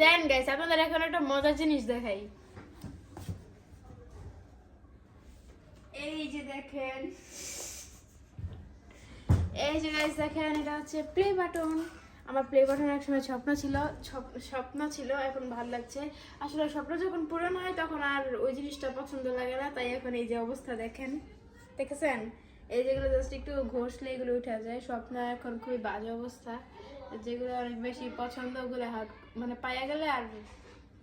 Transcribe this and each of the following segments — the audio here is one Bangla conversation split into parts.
দেন গাইস আপনাদের এখন একটা মজার জিনিস দেখাই। এই যে দেখেন। এই যে গাইস দেখেন, এটা হচ্ছে প্লে বাটন আমার প্লে বাটন একসময় স্বপ্ন ছিল স্বপ্ন ছিল, এখন ভালো লাগছে। আসলে স্বপ্ন যখন পূরণ হয়, তখন আর ওই জিনিসটা পছন্দ লাগে না, তাই এখন এই যে অবস্থা দেখেন। দেখেছেন? এই যেগুলো জাস্ট একটু ঘষলে এগুলো উঠে যায় স্বপ্ন এখন খুবই বাজে অবস্থা। যেগুলো অনেক বেশি পছন্দ ওগুলো হাত মানে পায়া গেলে আর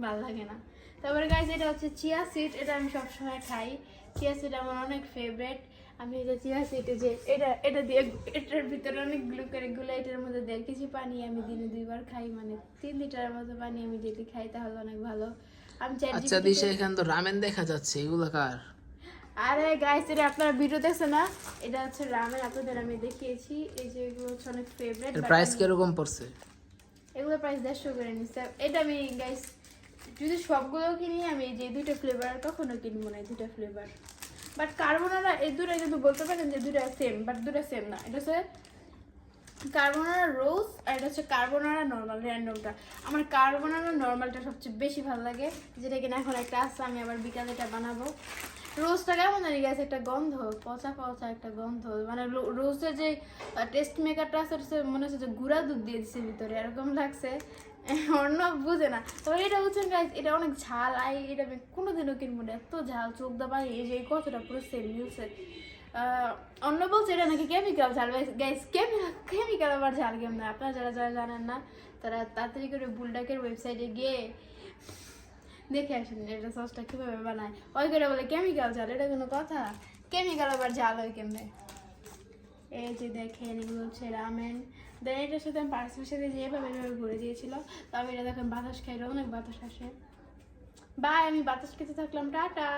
ভালো লাগে না। তারপরে গাইজ এটা হচ্ছে চিয়া সিড এটা আমি সবসময় খাই। চিয়া সিড আমার অনেক ফেভারেট আমি এটা চিয়া সিড যে এটা এটা দিয়ে এটার ভিতরে অনেকগুলো করে গুলো এটার মধ্যে দেড় কেজি পানি আমি দিনে দুইবার খাই মানে তিন লিটারের মতো পানি আমি ডেলি খাই তাহলে অনেক ভালো। আমি আচ্ছা দিশা এখানে তো রামেন দেখা যাচ্ছে এগুলো কার? আরে গাইস এটা আপনারা ভিডিও দেখছেন না? এটা হচ্ছে রামের আপনাদের আমি দেখিয়েছি। এই যে এগুলো হচ্ছে অনেক ফেভারিট এর প্রাইস কীরকম পড়ছে? এগুলো প্রাইস দেড়শো করে নিচ্ছে এটা আমি গাইস যদি সবগুলো কিনি আমি এই যে দুটো ফ্লেভার কখনো কিনবো না এই দুটো ফ্লেভার বাট কার্বোনারা এই দুটো কিন্তু বলতে পারেন যে দুটো সেম বাট দুটো সেম না। এটা হচ্ছে কার্বোনারা রোজ আর এটা হচ্ছে কার্বোনারা নর্মাল র্যান্ডমটা আমার কার্বোনারা নর্মালটা সবচেয়ে বেশি ভালো লাগে। যেটা কিনা এখন একটা আছে আমি আবার বিকালে এটা বানাবো। রোজটা কেমন জানি গেছে, একটা গন্ধ, পচা পচা একটা গন্ধ। মানে রোজের যে টেস্ট মেকারটা আছে মনে হচ্ছে যে গুঁড়া দুধ দিয়ে দিচ্ছে ভিতরে, এরকম লাগছে। অন্য বুঝে না। তবে এটা হচ্ছে গাইস এটা অনেক ঝাল। আই, এটা আমি কোনোদিনও কিনবো না। এত ঝাল, চোখ দাবা এই যে এই কতটা পুরো সেম মিলছে অন্য বলছে, এটা নাকি কেমিক্যাল ঝাল? গাইস কেমিক্যাল আবার ঝাল কেমন? আপনারা যারা যারা জানেন না, তারা তাড়াতাড়ি করে বুলডাকের ওয়েবসাইটে গিয়ে দেখে আসেন এটা সসটা কীভাবে বানায়। ওই করে বলে কেমিক্যাল জাল এটা কোনো কথা? কেমিক্যাল আবার জাল ওই কেমনে? এই যে দেখেন, এগুলো হচ্ছে রামেন দেন এটার সাথে আমি পার্সের সাথে যেভাবে এভাবে ঘুরে দিয়েছিল, তো আমি এটা দেখেন বাতাস খাইলে অনেক বাতাস আসে। বাই, আমি বাতাস খেতে থাকলাম, টাটা!